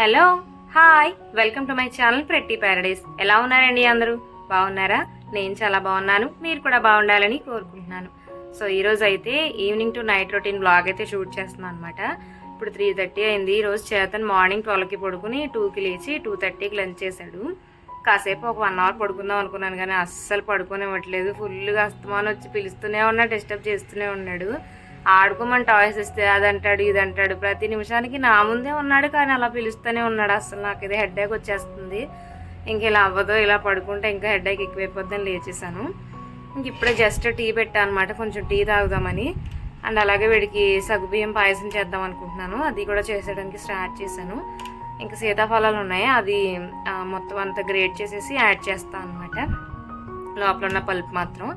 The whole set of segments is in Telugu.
Hello hi welcome to my channel pretty paradise. ఎలా ఉన్నారండి అందరూ? బాగున్నారా? నేను చాలా బాగున్నాను. మీరు కూడా బాగుండాలని కోరుకుంటున్నాను. సో ఈరోజు అయితే evening to night routine blog అయితే షూట్ చేస్తున్నాను అనమాట ఇప్పుడు త్రీ థర్టీ అయింది. ఈరోజు చేతను చేతన్ మార్నింగ్ ట్వెల్వ్కి పడుకుని టూకి లేచి టూ థర్టీకి లంచ్ చేశాడు. కాసేపు ఒక వన్ అవర్ పడుకుందాం అనుకున్నాను కానీ అస్సలు పడుకోనివ్వట్లేదు. ఫుల్గా అస్తమానం వచ్చి పిలుస్తూనే ఉన్నా డిస్టర్బ్ చేస్తూనే ఉన్నాడు. ఆడుకోమని టాయ్స్ ఇస్తే అది అంటాడు ఇది అంటాడు ప్రతి నిమిషానికి నా ముందే ఉన్నాడు కానీ అలా పిలుస్తూనే ఉన్నాడు. అసలు నాకు ఇది హెడ్ఏక్ వచ్చేస్తుంది. ఇంక ఇలా అవ్వదు ఇలా పడుకుంటే ఇంకా హెడ్ఏక్ ఎక్కువైపోద్దని లేచేసాను ఇంక ఇప్పుడే జస్ట్ టీ పెట్టా అనమాట కొంచెం టీ తాగుదామని. అండ్ అలాగే వీడికి సగ్గుబియ్యం పాయసం చేద్దాం అనుకుంటున్నాను. అది కూడా చేసేయడానికి స్టార్ట్ చేశాను. ఇంకా సీతాఫలాలు ఉన్నాయి. అది మొత్తం అంతా గ్రేట్ చేసేసి యాడ్ చేస్తాను అనమాట లోపల ఉన్న పల్ప్ మాత్రం.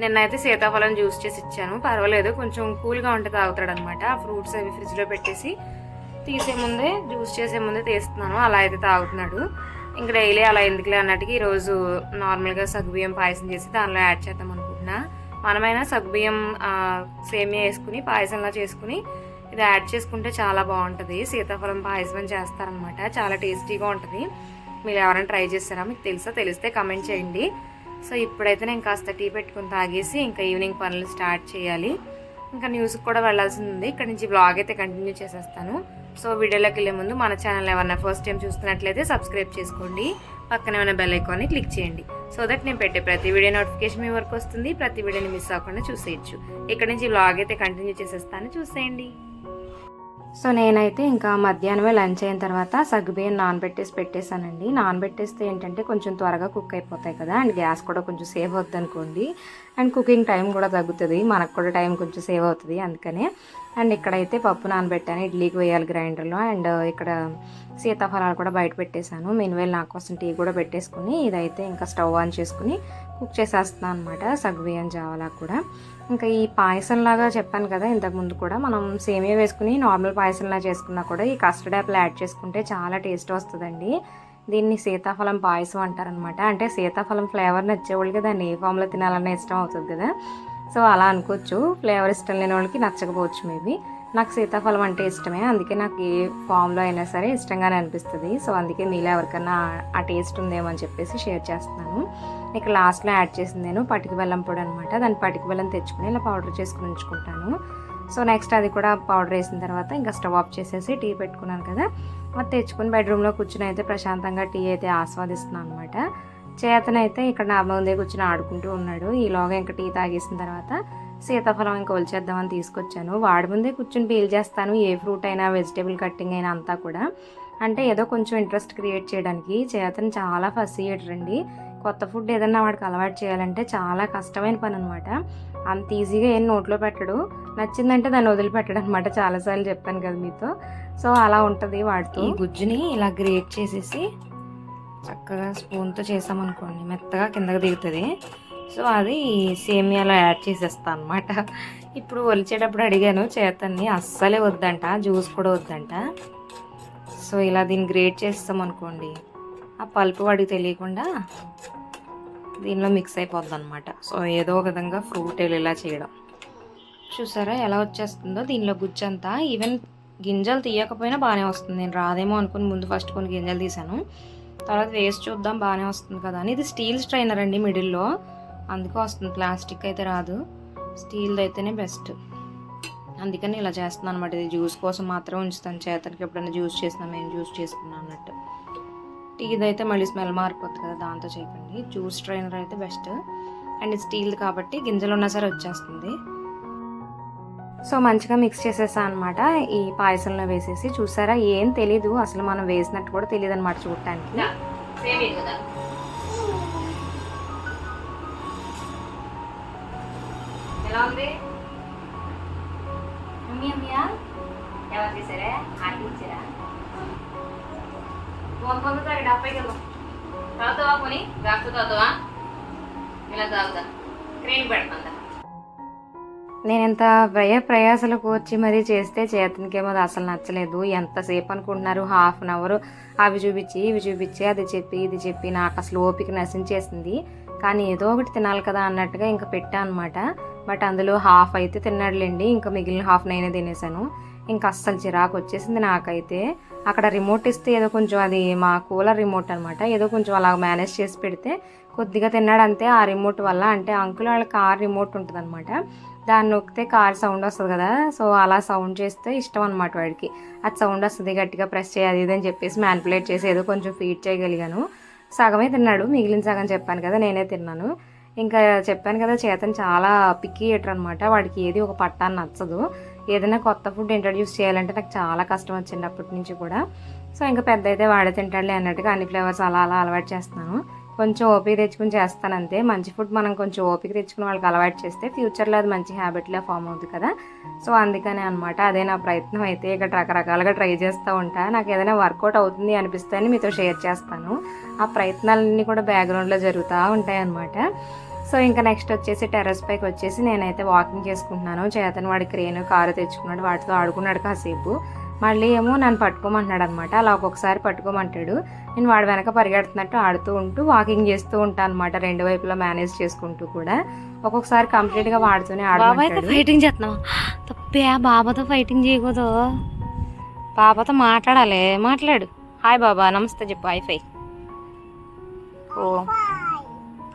నిన్నైతే సీతాఫలం జ్యూస్ చేసి ఇచ్చాను. పర్వాలేదు కొంచెం కూల్గా ఉంటే తాగుతాడు అనమాట ఆ ఫ్రూట్స్ అవి ఫ్రిడ్జ్లో పెట్టేసి తీసే ముందే జ్యూస్ చేసే ముందే తీస్తున్నాను. అలా అయితే తాగుతున్నాడు. ఇంకా డైలీ అలా ఎందుకులే అన్నట్టుగా ఈరోజు నార్మల్గా సగ్గుబియ్యం పాయసం చేసి దానిలో యాడ్ చేద్దాం అనుకుంటున్నా. మనమైనా సగ్గుబియ్యం సేమియా వేసుకుని పాయసంలా చేసుకుని ఇది యాడ్ చేసుకుంటే చాలా బాగుంటుంది. సీతాఫలం పాయసం అని చేస్తారనమాట. చాలా టేస్టీగా ఉంటుంది. మీరు ఎవరైనా ట్రై చేస్తారా? మీకు తెలుసా? తెలిస్తే కమెంట్ చేయండి. సో ఇప్పుడైతే నేను కాస్త టీ పెట్టుకుని తాగేసి ఇంకా ఈవినింగ్ పనులు స్టార్ట్ చేయాలి. ఇంకా న్యూస్కి కూడా వెళ్ళాల్సి ఉంది ఇక్కడ నుంచి బ్లాగ్ అయితే కంటిన్యూ చేసేస్తాను. సో వీడియోలోకి వెళ్ళే ముందు మన ఛానల్ ఏమన్నా ఫస్ట్ టైం చూస్తున్నట్లయితే సబ్స్క్రైబ్ చేసుకోండి. పక్కనే ఉన్న బెల్ ఐకాన్ని క్లిక్ చేయండి. సో దట్ నేను పెట్టే ప్రతి వీడియో నోటిఫికేషన్ మీ వరకు వస్తుంది. ప్రతి వీడియోని మిస్ అవ్వకుండా చూసేయచ్చు. ఇక్కడ నుంచి బ్లాగ్ అయితే కంటిన్యూ చేసేస్తాను. చూసేయండి. సో నేనైతే ఇంకా మధ్యాహ్నమే లంచ్ అయిన తర్వాత సగ్గుబియ్యం నానబెట్టేసి పెట్టేశానండి. నానబెట్టేస్తే ఏంటంటే కొంచెం త్వరగా కుక్ అయిపోతాయి కదా అండ్ గ్యాస్ కూడా కొంచెం సేవ్ అవుతుంది అనుకోండి. అండ్ కుకింగ్ టైం కూడా తగ్గుతుంది మనకు కూడా టైం కొంచెం సేవ్ అవుతుంది అందుకనే. అండ్ ఇక్కడైతే పప్పు నానబెట్టాను ఇడ్లీకి వేయాలి గ్రైండర్లో. అండ్ ఇక్కడ సీతాఫలాలు కూడా బయట పెట్టేశాను. మెనువేలు నా కోసం టీ కూడా పెట్టేసుకుని ఇదైతే ఇంకా స్టవ్ ఆన్ చేసుకుని కుక్ చేసేస్తున్నాను అనమాట సగ్గుబియ్యం జావలా కూడా. ఇంకా ఈ పాయసంలాగా చెప్పాను కదా ఇంతకు ముందు కూడా మనం సేమియా వేసుకుని నార్మల్ పాయసంలా చేసుకున్నా కూడా ఈ కస్టర్డ్ యాపిల్ యాడ్ చేసుకుంటే చాలా టేస్ట్ వస్తుందండి. దీన్ని సీతాఫలం పాయసం అంటారనమాట. అంటే సీతాఫలం ఫ్లేవర్ నచ్చేవాళ్ళకి దాన్ని ఏ ఫామ్లో తినాలన్న ఇష్టం అవుతుంది కదా. సో అలా అనుకోవచ్చు. ఫ్లేవర్ ఇష్టం లేని వాళ్ళకి నచ్చకపోవచ్చు మేబీ నాకు సీతాఫలం అంటే ఇష్టమే. అందుకే నాకు ఏ ఫామ్లో అయినా సరే ఇష్టంగానే అనిపిస్తుంది. సో అందుకే మీలో ఎవరికైనా ఆ టేస్ట్ ఉందేమో అని చెప్పేసి షేర్ చేస్తున్నాను. ఇక లాస్ట్లో యాడ్ చేసింది నేను పటిక బెల్లం పొడి అనమాట దాన్ని పటిక బెల్లం తెచ్చుకుని ఇలా పౌడర్ చేసుకుని ఉంచుకుంటాను. సో నెక్స్ట్ అది కూడా పౌడర్ వేసిన తర్వాత ఇంకా స్టవ్ ఆఫ్ చేసేసి టీ పెట్టుకున్నాను కదా. అది తెచ్చుకుని బెడ్రూమ్లో కూర్చుని అయితే ప్రశాంతంగా టీ అయితే ఆస్వాదిస్తున్నాను అనమాట చేతనైతే ఇక్కడ నా ముందే కూర్చుని ఆడుకుంటూ ఉన్నాడు. ఈలోగా ఇంకా టీ తాగేసిన తర్వాత సీతాఫలం ఇంకా ఒలిచేద్దామని తీసుకొచ్చాను. వాడి ముందే కూర్చుని పీల్ చేస్తాను. ఏ ఫ్రూట్ అయినా వెజిటేబుల్ కట్టింగ్ అయినా అంతా కూడా. అంటే ఏదో కొంచెం ఇంట్రెస్ట్ క్రియేట్ చేయడానికి చేతను చాలా ఫస్ట్ అండి కొత్త ఫుడ్ ఏదన్నా వాడికి అలవాటు చేయాలంటే చాలా కష్టమైన పని అనమాట అంత ఈజీగా ఏం నోట్లో పెట్టడు. నచ్చిందంటే దాన్ని వదిలిపెట్టడం అనమాట చాలాసార్లు చెప్పాను కదా మీతో. సో అలా ఉంటుంది వాడితో. ఈ గుజ్జుని ఇలా గ్రేట్ చేసేసి చక్కగా స్పూన్తో చేసామనుకోండి మెత్తగా కిందకి దిగుతుంది. సో అది సేమియాలో యాడ్ చేసేస్తాను అనమాట ఇప్పుడు ఒలిచేటప్పుడు అడిగాను చేతన్ని అస్సలే వద్దంట జ్యూస్ కూడా వద్దంట. సో ఇలా దీన్ని గ్రేట్ చేస్తాం అనుకోండి ఆ పల్పు వాడికి తెలియకుండా దీనిలో మిక్స్ అయిపోద్ది అనమాట సో ఏదో ఒక విధంగా ఫ్రూట్ వెళ్ళేలా చేయడం. చూసారా ఎలా వచ్చేస్తుందో? దీనిలో గుజ్జంతా ఈవెన్ గింజలు తీయకపోయినా బాగానే వస్తుంది. నేను రాదేమో అనుకుని ముందు ఫస్ట్ కొన్ని గింజలు తీసాను తర్వాత వేస్ట్ చూద్దాం బాగానే వస్తుంది కదా అని. ఇది స్టీల్ స్ట్రైనర్ అండి మిడిల్లో. అందుకే వస్తుంది. ప్లాస్టిక్ అయితే రాదు. స్టీల్ది అయితేనే బెస్ట్ అందుకని ఇలా చేస్తున్నాను అనమాట ఇది జ్యూస్ కోసం మాత్రం ఉంచుతాను. చేతనికి ఎప్పుడైనా జ్యూస్ చేసినా మేము జ్యూస్ చేసుకున్నాం అన్నట్టు. టీ అయితే మళ్ళీ స్మెల్ మారిపోతుంది కదా దాంతో చేయకండి. జ్యూస్ ట్రైనర్ అయితే బెస్ట్. అండ్ స్టీల్ కాబట్టి గింజలు ఉన్నా సరే వచ్చేస్తుంది. సో మంచిగా మిక్స్ చేసేసా అనమాట ఈ పాయసంలో వేసేసి చూసారా? ఏం తెలీదు. అసలు మనం వేసినట్టు కూడా తెలియదు అనమాట చూడటానికి. ఎలా ఉంది? పొందుతారు డెబ్బై కదా తాగుతావా కొని గాకు తాగుతావా? ఇలా తాగుతా. క్రీమ్ పెడతాను నేను ఎంత వ్యయ ప్రయాసలకు వచ్చి మరీ చేస్తే చేతనికేమో అది అసలు నచ్చలేదు. ఎంతసేపు అనుకుంటున్నారు? Half an hour. అవి చూపించి ఇవి చూపించి అది చెప్పి ఇది చెప్పి నాకు అసలు ఓపిక నశించేసింది. కానీ ఏదో ఒకటి తినాలి కదా అన్నట్టుగా ఇంకా పెట్టా అనమాట బట్ అందులో హాఫ్ అయితే తిన్నాడులేండి. ఇంకా మిగిలిన హాఫ్ నేనే తినేసాను. ఇంకా అస్సలు చిరాకు వచ్చేసింది నాకైతే. అక్కడ రిమోట్ ఇస్తే ఏదో కొంచెం అది మా కూలర్ రిమోట్ అనమాట ఏదో కొంచెం అలా మేనేజ్ చేసి పెడితే కొద్దిగా తిన్నాడు అంతే ఆ రిమోట్ వల్ల. అంటే అంకుల్ వాళ్ళ కార్ రిమోట్ ఉంటుంది అనమాట దాన్ని నొక్కితే కార్ సౌండ్ వస్తుంది కదా. సో అలా సౌండ్ చేస్తే ఇష్టం అనమాట వాడికి. అది సౌండ్ వస్తుంది గట్టిగా ప్రెస్ చేయాలి ఇది అని చెప్పేసి మ్యానిపులేట్ చేసి ఏదో కొంచెం ఫీడ్ చేయగలిగాను. సగమే తిన్నాడు మిగిలిన సగం చెప్పాను కదా నేనే తిన్నాను. ఇంకా చెప్పాను కదా చేతన్ చాలా పిక్కి ఎటర్ అనమాట వాడికి ఏది ఒక పట్టాన్ని నచ్చదు. ఏదైనా కొత్త ఫుడ్ ఇంట్రడ్యూస్ చేయాలంటే నాకు చాలా కష్టం వచ్చింది అప్పటి నుంచి కూడా. సో ఇంకా పెద్ద అయితే వాడే తింటాడులే అన్నట్టుగా అన్ని ఫ్లేవర్స్ అలా అలా అలవాటు చేస్తున్నాను. కొంచెం ఓపిక తెచ్చుకుని చేస్తాను అంతే. మంచి ఫుడ్ మనం కొంచెం ఓపిక తెచ్చుకుని వాళ్ళకి అలవాటు చేస్తే ఫ్యూచర్లో అది మంచి హ్యాబిట్లా ఫామ్ అవుతుంది కదా. సో అందుకనే అనమాట అదే నా ప్రయత్నం అయితే ఇక్కడ రకరకాలుగా ట్రై చేస్తూ ఉంటా. నాకు ఏదైనా వర్కౌట్ అవుతుంది అనిపిస్తే అని మీతో షేర్ చేస్తాను. ఆ ప్రయత్నాలన్నీ కూడా బ్యాక్గ్రౌండ్లో జరుగుతూ ఉంటాయి అన్నమాట సో ఇంకా నెక్స్ట్ వచ్చేసి టెర్రస్ పైకి వచ్చేసి నేనైతే వాకింగ్ చేసుకుంటున్నాను. చేతన్ వాడి క్రేన్ కారు తెచ్చుకున్నాడు వాటితో ఆడుకున్నాడు కాసేపు. మళ్ళీ ఏమో నన్ను పట్టుకోమంటున్నాడు అనమాట అలా ఒక్కొక్కసారి పట్టుకోమంటాడు. నేను వాడి వెనక పరిగెడుతున్నట్టు ఆడుతూ ఉంటూ వాకింగ్ చేస్తూ ఉంటాను అనమాట రెండు వైపులా మేనేజ్ చేసుకుంటూ కూడా. ఒక్కొక్కసారి కంప్లీట్గా వాడుతూనే ఆడమంటాడు ఫైటింగ్ చేస్తున్నావు? తప్పే బాబాతో ఫైటింగ్ చేయకూడదు. బాబాతో మాట్లాడాలి. మాట్లాడు. హాయ్ బాబా నమస్తే చెప్పు. హాయ్ ఫై ఓ.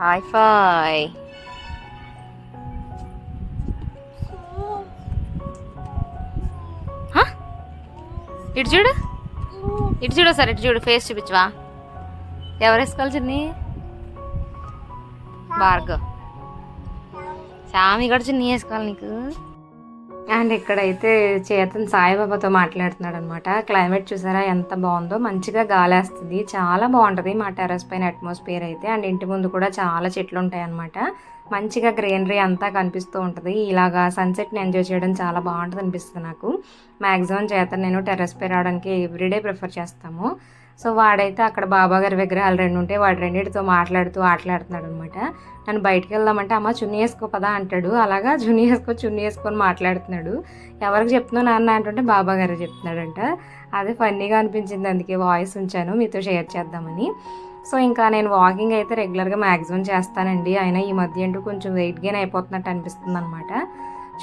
హాయ్ ఫై ఇటు చూడు. ఇటు చూడు సార్ ఇటు చూడు. ఫేస్ చూపించవా? ఎవరు వేసుకోవాలి చిన్ని? భార్గవ్. సామి కూడా చిన్ని వేసుకోవాలి నీకు. అండ్ ఇక్కడైతే చేతన్ సాయిబాబాతో మాట్లాడుతున్నాడు అనమాట క్లైమేట్ చూసారా ఎంత బాగుందో. మంచిగా గాలేస్తుంది. చాలా బాగుంటుంది మా టెర్రస్ పైన అట్మాస్ఫియర్ అయితే. అండ్ ఇంటి ముందు కూడా చాలా చెట్లు ఉంటాయి అనమాట మంచిగా గ్రీనరీ అంతా కనిపిస్తూ ఉంటుంది. ఇలాగా సన్సెట్ని ఎంజాయ్ చేయడం చాలా బాగుంటుంది అనిపిస్తుంది నాకు. మ్యాక్సిమం చేతన్ నేను టెర్రస్ పై రావడానికి ఎవ్రీడే ప్రిఫర్ చేస్తాము. సో వాడైతే అక్కడ బాబా గారి విగ్రహాలు రెండు ఉంటే వాడు రెండింటితో మాట్లాడుతూ ఆటలాడుతున్నాడు అనమాట నన్ను బయటకు వెళ్దామంటే అమ్మ చున్నీ వేసుకో పదా అంటాడు. అలాగా చున్నీ వేసుకో చున్నీ వేసుకొని మాట్లాడుతున్నాడు. ఎవరికి చెప్తున్నావు నాన్న? అంటుంటే బాబా గారు చెప్తున్నాడంట. అదే ఫన్నీగా అనిపించింది. అందుకే వాయిస్ ఉంచాను. మీతో షేర్ చేద్దామని. సో ఇంకా నేను వాకింగ్ అయితే రెగ్యులర్గా మ్యాక్సిమం చేస్తానండి. అయినా ఈ మధ్య అంటూ కొంచెం వెయిట్ గెయిన్ అయిపోతున్నట్టు అనిపిస్తుంది అనమాట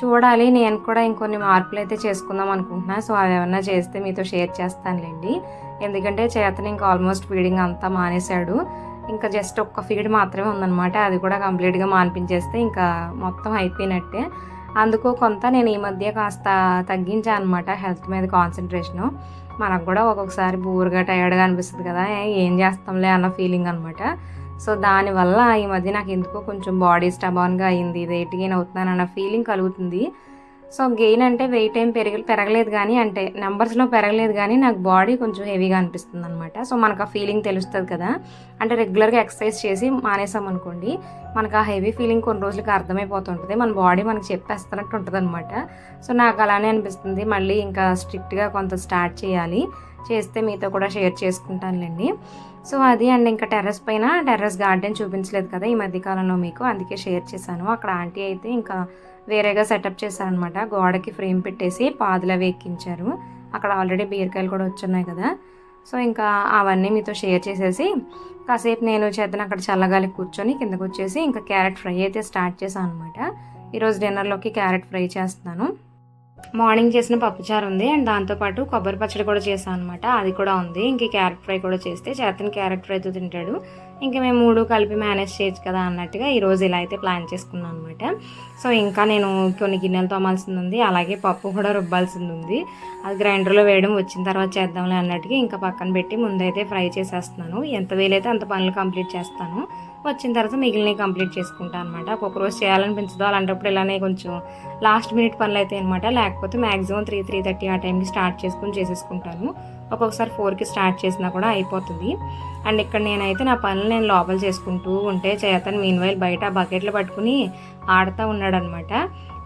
చూడాలి. నేను కూడా ఇంకొన్ని మార్పులు అయితే చేసుకుందాం అనుకుంటున్నా. సో అవి ఏమన్నా చేస్తే మీతో షేర్ చేస్తానులేండి. ఎందుకంటే చేతని ఇంకా ఆల్మోస్ట్ ఫీడింగ్ అంతా మానేశాడు. ఇంకా జస్ట్ ఒక్క ఫీడ్ మాత్రమే ఉందన్నమాట. అది కూడా కంప్లీట్గా మానిపించేస్తే ఇంకా మొత్తం అయిపోయినట్టే. అందుకు కొంత నేను ఈ మధ్య కాస్త తగ్గించాను అనమాట హెల్త్ మీద కాన్సన్ట్రేషను. మనకు కూడా ఒక్కొక్కసారి బోర్గా టైర్డ్గా అనిపిస్తుంది కదా ఏం చేస్తాంలే అన్న ఫీలింగ్ అనమాట సో దానివల్ల ఈ మధ్య నాకు ఎందుకో కొంచెం బాడీ స్టబాన్గా అయింది. వెయిట్ గెయిన్ అవుతున్నాను అన్న ఫీలింగ్ కలుగుతుంది. సో గెయిన్ అంటే వెయిట్ ఏం పెరగ పెరగలేదు కానీ అంటే నెంబర్స్లో పెరగలేదు కానీ నాకు బాడీ కొంచెం హెవీగా అనిపిస్తుంది అనమాట సో మనకు ఆ ఫీలింగ్ తెలుస్తుంది కదా. అంటే రెగ్యులర్గా ఎక్సర్సైజ్ చేసి మానేసాం అనుకోండి మనకు ఆ హెవీ ఫీలింగ్ కొన్ని రోజులకి అర్థమైపోతుంటుంది. మన బాడీ మనకి చెప్పేస్తున్నట్టు ఉంటుంది అనమాట సో నాకు అలానే అనిపిస్తుంది. మళ్ళీ ఇంకా స్ట్రిక్ట్గా కొంత స్టార్ట్ చేయాలి. చేస్తే మీతో కూడా షేర్ చేసుకుంటానులేండి. సో అది అండ్ ఇంకా టెర్రస్ పైన టెర్రస్ గార్డెన్ చూపించలేదు కదా ఈ మధ్యకాలంలో మీకు అందుకే షేర్ చేశాను. అక్కడ ఆంటీ అయితే ఇంకా వేరేగా సెటప్ చేశారనమాట. గోడకి ఫ్రేమ్ పెట్టేసి పాదులు అవి ఎక్కించారు అక్కడ ఆల్రెడీ బీరకాయలు కూడా వచ్చున్నాయి కదా. సో ఇంకా అవన్నీ మీతో షేర్ చేసేసి కాసేపు నేను చేతను అక్కడ చల్లగాలి కూర్చొని కిందకు వచ్చేసి ఇంకా క్యారెట్ ఫ్రై అయితే స్టార్ట్ చేశాను అనమాట ఈరోజు డిన్నర్లోకి క్యారెట్ ఫ్రై చేస్తున్నాను. మార్నింగ్ చేసిన పప్పుచారు ఉంది. అండ్ దాంతోపాటు కొబ్బరి పచ్చడి కూడా చేశాను అనమాట అది కూడా ఉంది. ఇంక క్యారెట్ ఫ్రై కూడా చేస్తే చేతని క్యారెట్ ఫ్రైతో తింటాడు. ఇంకా మేము మూడు కలిపి మేనేజ్ చేయొచ్చు కదా అన్నట్టుగా ఈరోజు ఇలా అయితే ప్లాన్ చేసుకున్నాను అనమాట సో ఇంకా నేను కొన్ని గిన్నెలు తోమాల్సింది ఉంది అలాగే పప్పు కూడా రుబ్బాల్సింది ఉంది అది గ్రైండర్లో వేయడం వచ్చిన తర్వాత చేద్దాంలే అన్నట్టుగా ఇంకా పక్కన పెట్టి ముందైతే ఫ్రై చేసేస్తున్నాను. ఎంత వీలైతే అంత పనులు కంప్లీట్ చేస్తాను. వచ్చిన తర్వాత మిగిలినవి కంప్లీట్ చేసుకుంటాను అనమాట ఒక్కొక్క రోజు చేయాలనిపించదు అలాంటప్పుడు ఇలానే కొంచెం లాస్ట్ మినిట్ పనులు అయితే అనమాట లేకపోతే మ్యాక్సిమం త్రీ త్రీ థర్టీ ఆ టైంకి స్టార్ట్ చేసుకుని చేసేసుకుంటాను. ఒక్కొక్కసారి ఫోర్కి స్టార్ట్ చేసినా కూడా అయిపోతుంది. అండ్ ఇక్కడ నేనైతే నా పనులు నేను లోపల చేసుకుంటూ ఉంటే చేతను మీన్ వైల్ బయట బకెట్లు పట్టుకుని ఆడుతూ ఉన్నాడనమాట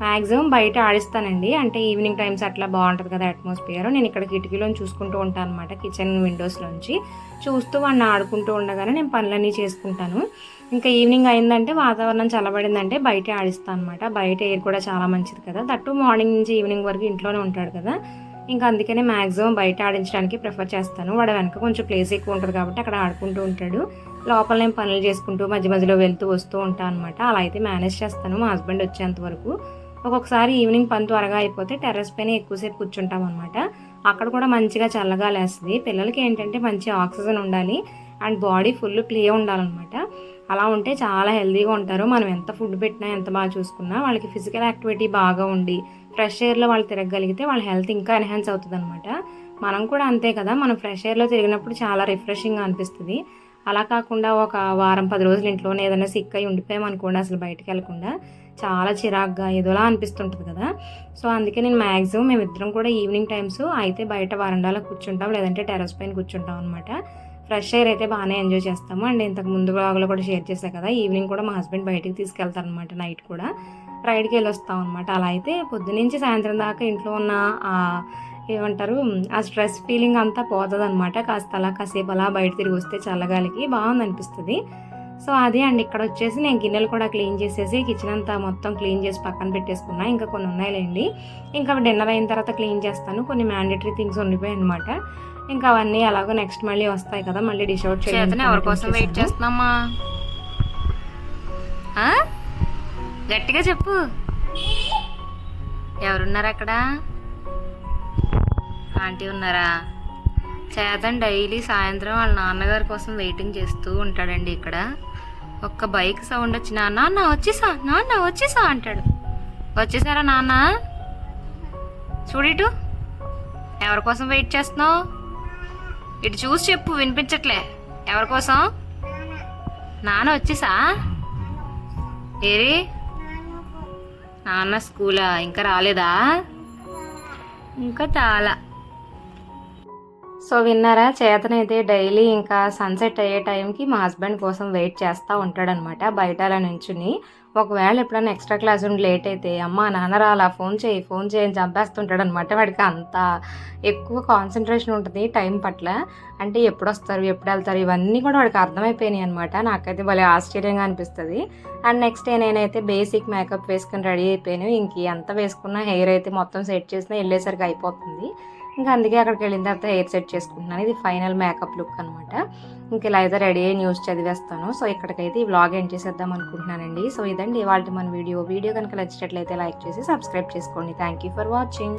మ్యాక్సిమం బయట ఆడిస్తానండి. అంటే ఈవినింగ్ టైమ్స్ అట్లా బాగుంటుంది కదా అట్మాస్ఫియర్. నేను ఇక్కడ కిటికీలోని చూసుకుంటూ ఉంటాను అనమాట కిచెన్ విండోస్లోంచి చూస్తూ వాడిని ఆడుకుంటూ ఉండగానే నేను పనులన్నీ చేసుకుంటాను. ఇంకా ఈవినింగ్ అయిందంటే వాతావరణం చల్లబడిందంటే బయట ఆడిస్తాను అనమాట బయట ఎయిర్ కూడా చాలా మంచిది కదా. దట్టు మార్నింగ్ నుంచి ఈవినింగ్ వరకు ఇంట్లోనే ఉంటాడు కదా. ఇంకా అందుకనే మ్యాక్సిమం బయట ఆడించడానికి ప్రిఫర్ చేస్తాను. వాడు వెనక కొంచెం ప్లేస్ ఎక్కువ ఉంటుంది కాబట్టి అక్కడ ఆడుకుంటూ ఉంటాడు. లోపల నేను పనులు చేసుకుంటూ మధ్య మధ్యలో వెళ్తూ వస్తూ ఉంటాను అనమాట అలా అయితే మేనేజ్ చేస్తాను మా హస్బెండ్ వచ్చేంత వరకు. ఒక్కొక్కసారి ఈవినింగ్ పని త్వరగా అయిపోతే టెర్రస్ పైన ఎక్కువసేపు కూర్చుంటాం అనమాట అక్కడ కూడా మంచిగా చల్లగా లేస్తుంది పిల్లలకి ఏంటంటే మంచి ఆక్సిజన్ ఉండాలి. అండ్ బాడీ ఫుల్ క్లియర్ ఉండాలన్నమాట. అలా ఉంటే చాలా హెల్తీగా ఉంటారు. మనం ఎంత ఫుడ్ పెట్టినా ఎంత బాగా చూసుకున్నా వాళ్ళకి ఫిజికల్ యాక్టివిటీ బాగా ఉండి ఫ్రెష్ ఎయిర్లో వాళ్ళు తిరగగలిగితే వాళ్ళ హెల్త్ ఇంకా ఎన్హాన్స్ అవుతుంది అనమాట మనం కూడా అంతే కదా. మనం ఫ్రెష్ ఎయిర్లో తిరిగినప్పుడు చాలా రిఫ్రెషింగ్గా అనిపిస్తుంది. అలా కాకుండా ఒక వారం పది రోజులు ఇంట్లోనే ఏదైనా సిక్ అయి ఉండిపోయామనుకోండి అసలు బయటకు వెళ్ళకుండా చాలా చిరాగ్గా ఏదోలా అనిపిస్తుంటుంది కదా. సో అందుకే నేను మ్యాక్సిమం మేమిద్దరం కూడా ఈవినింగ్ టైమ్స్ అయితే బయట వరండాలో కూర్చుంటాం లేదంటే టెర్రస్ పైన కూర్చుంటాం అనమాట ఫ్రెష్ ఎయిర్ అయితే బాగానే ఎంజాయ్ చేస్తాము. అండ్ ఇంతకు ముందు బ్లాగ్లో కూడా షేర్ చేశాను కదా ఈవినింగ్ కూడా మా హస్బెండ్ బయటికి తీసుకెళ్తారు అనమాట నైట్ కూడా. రైడ్కి వెళ్ళి వస్తాం అనమాట అలా అయితే పొద్దునుంచి సాయంత్రం దాకా ఇంట్లో ఉన్న ఏమంటారు ఆ స్ట్రెస్ ఫీలింగ్ అంతా పోతుంది అనమాట కాస్త అలా కాసేపు అలా బయట తిరిగి వస్తే చల్లగాలికి బాగుంది అనిపిస్తుంది సో అదే అండి ఇక్కడ వచ్చేసి నేను గిన్నెలు కూడా క్లీన్ చేసేసి కిచెన్ అంతా మొత్తం క్లీన్ చేసి పక్కన పెట్టేసుకున్నా. ఇంకా కొన్ని ఉన్నాయిలేండి. ఇంకా డిన్నర్ అయిన తర్వాత క్లీన్ చేస్తాను. కొన్ని మ్యాండేటరీ థింగ్స్ ఉండిపోయాయి అనమాట ఇంకా అవన్నీ అలాగో నెక్స్ట్ మళ్ళీ వస్తాయి కదా మళ్ళీ డిష్ అవుట్ ఎవరి కోసం వెయిట్ చేస్తున్నామా? గట్టిగా చెప్పు. ఎవరున్నారు అక్కడ? ఆంటీ ఉన్నారా? చేతన్ డైలీ సాయంత్రం వాళ్ళ నాన్నగారి కోసం వెయిటింగ్ చేస్తూ ఉంటాడండి ఇక్కడ. ఒక్క బైక్ సౌండ్ వచ్చి నాన్న వచ్చేసా నాన్న వచ్చేసా అంటాడు. వచ్చేసారా నాన్న? చూడిటు ఎవరి కోసం వెయిట్ చేస్తున్నావు? ఇటు చూసి చెప్పు వినిపించట్లే. ఎవరి కోసం? నాన్న వచ్చేసా? ఏరి నాన్న స్కూలా? ఇంకా రాలేదా? ఇంకా చాలా సో విన్నారా చేతనైతే డైలీ ఇంకా సన్సెట్ అయ్యే టైంకి మా హస్బెండ్ కోసం వెయిట్ చేస్తూ ఉంటాడనమాట బయట అలా నుంచుని. ఒకవేళ ఎప్పుడైనా ఎక్స్ట్రా క్లాస్ ఉండి లేట్ అయితే అమ్మ నాన్న రాలా ఫోన్ చేయి ఫోన్ చేయని చంపేస్తుంటాడు అనమాట వాడికి అంత ఎక్కువ కాన్సన్ట్రేషన్ ఉంటుంది టైం పట్ల. అంటే ఎప్పుడు వస్తారు ఎప్పుడు వెళ్తారు ఇవన్నీ కూడా వాడికి అర్థమైపోయినాయి అనమాట నాకైతే భలే ఆశ్చర్యంగా అనిపిస్తుంది. అండ్ నెక్స్ట్ డే నేనైతే బేసిక్ మేకప్ వేసుకుని రెడీ అయిపోయాను. ఇంక ఎంత వేసుకున్నా హెయిర్ అయితే మొత్తం సెట్ చేసినా వెళ్ళేసరికి అయిపోతుంది. ఇంకా అందుకే అక్కడికి వెళ్ళిన తర్వాత హెయిర్ సెట్ చేసుకుంటున్నాను. ఇది ఫైనల్ మేకప్ లుక్ అనమాట ఇంక ఇలా అయితే రెడీ అయ్యి న్యూస్ చదివేస్తాను. సో ఇక్కడికైతే ఈ వ్లాగ్ ఎండ్ చేసేద్దాం అనుకుంటున్నానండి. సో ఇదండి ఇవాళ మన వీడియో. వీడియో కనుక నచ్చినట్లయితే లైక్ చేసి సబ్స్క్రైబ్ చేసుకోండి. Thank you for watching.